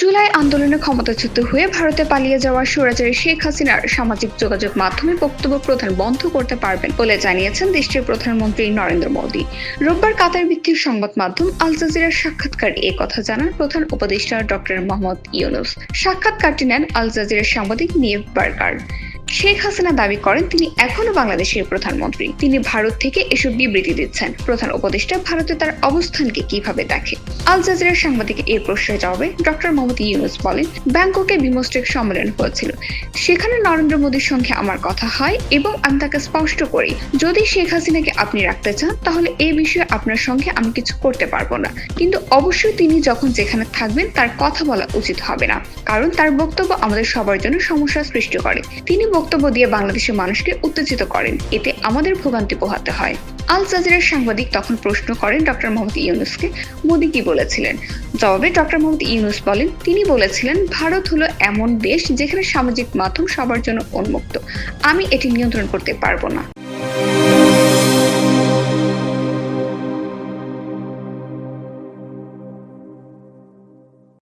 জুলাই আন্দোলনে ক্ষমতাচ্যুত হয়ে ভারতে পালিয়ে যাওয়া স্বৈরাচারী শেখ হাসিনার সামাজিক যোগাযোগ মাধ্যমে বক্তব্য প্রধান বন্ধ করতে পারবেন বলে জানিয়েছেন দেশটির প্রধানমন্ত্রী নরেন্দ্র মোদী। রোববার কাতার ভিত্তিক সংবাদ মাধ্যম আল জাজিরার সাক্ষাৎকার এ কথা জানান প্রধান উপদেষ্টা ডক্টর মোহাম্মদ ইউনুস। সাক্ষাৎকারটি নেন আল জাজিরার সাংবাদিক নিয়েভ বার্কার শেখ হাসিনা দাবি করেন তিনি এখনও বাংলাদেশের প্রধানমন্ত্রী। তিনি ভারত থেকে এসব বিবৃতি দিচ্ছেন। প্রধান উপদেষ্টা ভারতে তার অবস্থানকে কীভাবে দেখে? আল জাজিরার সাংবাদিকের এই প্রশ্নের জবাবে ডক্টর মোহাম্মদ ইউনুস বলেন, ব্যাংককে বিমস্টেক সম্মেলন হয়েছিল। সেখানে নরেন্দ্র মোদীর সঙ্গে আমার কথা হয় এবং আমি তাকে স্পষ্ট করি, যদি শেখ হাসিনাকে আপনি রাখতে চান, তাহলে এই বিষয়ে আপনার সঙ্গে আমি কিছু করতে পারব না। কিন্তু অবশ্যই তিনি যখন যেখানে থাকবেন, তার কথা বলা উচিত হবে না, কারণ তার বক্তব্য আমাদের সবার জন্য সমস্যা সৃষ্টি করে। তিনি বক্তব্য দিয়ে বাংলাদেশের মানুষকে উত্তেজিত করেন। এতে আমাদের ভোগান্তি পোহাতে হয়। আল জাজিরার সাংবাদিক তখন প্রশ্ন করেন ডক্টর মোহাম্মদ ইউনুসকে, মোদী কি বলেছিলেন? জবাবে ডক্টর মোহাম্মদ ইউনুস বলেন, তিনি বলেছিলেন, ভারত হলো এমন দেশ যেখানে সামাজিক মাধ্যম সবার জন্য উন্মুক্ত। আমি এটি নিয়ন্ত্রণ করতে পারব না।